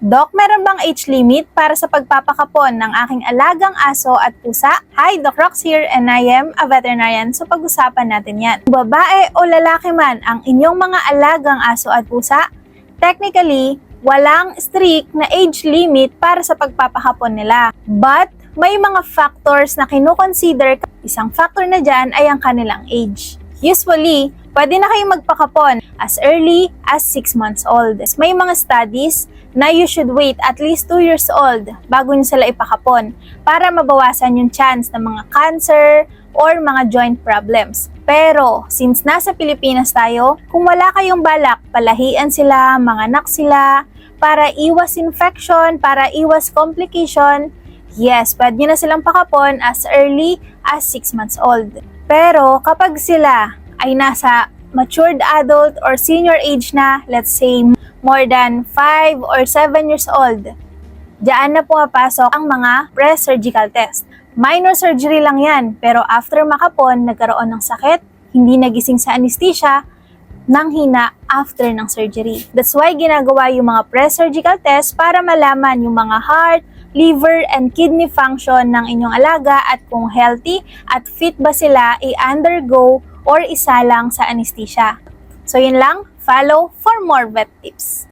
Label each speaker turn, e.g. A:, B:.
A: Doc, meron bang age limit para sa pagpapakapon ng aking alagang aso at pusa? Hi, Doc Rox here and I am a veterinarian so pag-usapan natin yan. Babae o lalaki man ang inyong mga alagang aso at pusa, technically, walang strict na age limit para sa pagpapakapon nila. But, may mga factors na kinukonsider. Isang factor na dyan ay ang kanilang age. Usually, pwede na kayong magpakapon as early as 6 months old. May mga studies na you should wait at least 2 years old bago nyo sila ipakapon para mabawasan yung chance ng mga cancer or mga joint problems. Pero, since nasa Pilipinas tayo, kung wala kayong balak, palahian sila, manganak sila, para iwas infection, para iwas complication, yes, pwede nyo na silang pakapon as early as 6 months old. Pero, kapag sila ay nasa matured adult or senior age na, let's say more than 5 or 7 years old, diyan na pumapasok ang mga pre-surgical test. Minor surgery lang yan, pero after makapon, nagkaroon ng sakit, hindi nagising sa anesthesia, nang hina after ng surgery. That's why ginagawa yung mga pre-surgical test para malaman yung mga heart, liver, and kidney function ng inyong alaga at kung healthy at fit ba sila i-undergo or isalang sa anesthesia. So yun lang, follow for more vet tips.